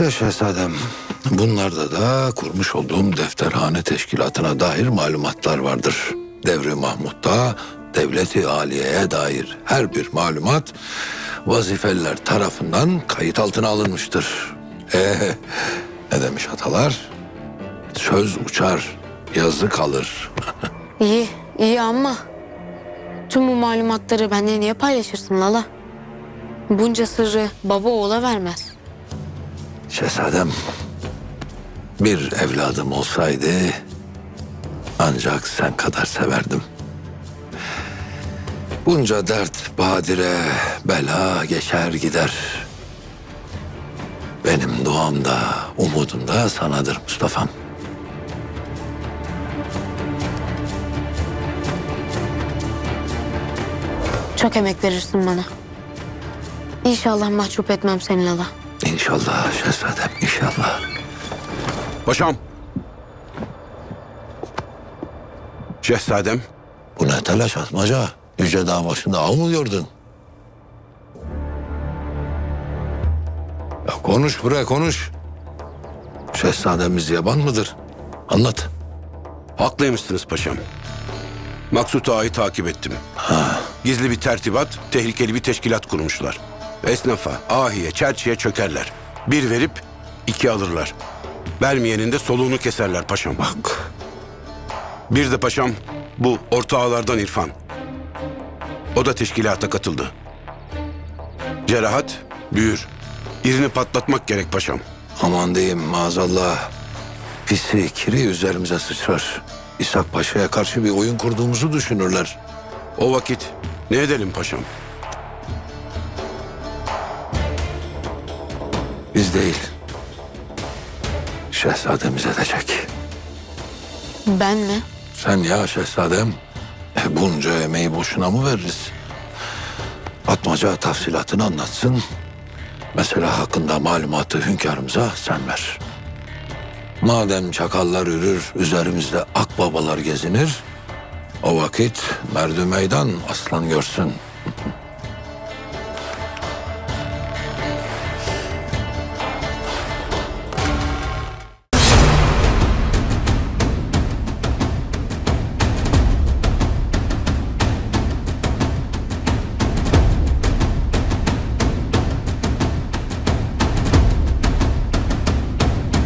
İşte şehzadem, bunlarda da kurmuş olduğum defterhane teşkilatına dair malumatlar vardır. Devri Mahmut'ta devleti aliyeye dair her bir malumat vazifeliler tarafından kayıt altına alınmıştır. Ee, ne demiş atalar? Söz uçar, yazı kalır. İyi, iyi ama tüm bu malumatları benimle niye paylaşırsın Lala? Bunca sırrı baba oğula vermez. Şehzadem, bir evladım olsaydı ancak sen kadar severdim. Bunca dert badire, bela geçer gider. Benim duam da, umudum da sanadır Mustafa'm. Çok emek verirsin bana. İnşallah mahcup etmem seni Lala. İnşallah şehzadem, inşallah. Paşam. Şehzadem. Bu ne telaş atmaca? Yüce dağ başında av mı gördün? Ya konuş buraya konuş. Şehzademiz yaban mıdır? Anlat. Haklıymışsınız paşam. Maksut Ağa'yı takip ettim. Gizli bir tertibat, tehlikeli bir teşkilat kurmuşlar. Esnafa, ahiye, çerçiye çökerler. Bir verip iki alırlar. Vermeyenin de soluğunu keserler paşam. Bak Bir de paşam bu orta ağalardan İrfan. O da teşkilata katıldı. Cerahat büyür. İrini patlatmak gerek paşam. aman diyeyim maazallah. Pisi kiri üzerimize sıçrar. İshak Paşa'ya karşı bir oyun kurduğumuzu düşünürler. O vakit ne edelim paşam? Biz değil. Şehzademiz edecek. Ben mi? Sen ya şehzadem e, bunca emeği boşuna mı veririz? Atmaca tafsilatını anlatsın. Mesela hakkında malumatı hünkârımıza sen ver. Madem çakallar ürür, üzerimizde akbabalar gezinir, o vakit merdü meydan aslan görsün.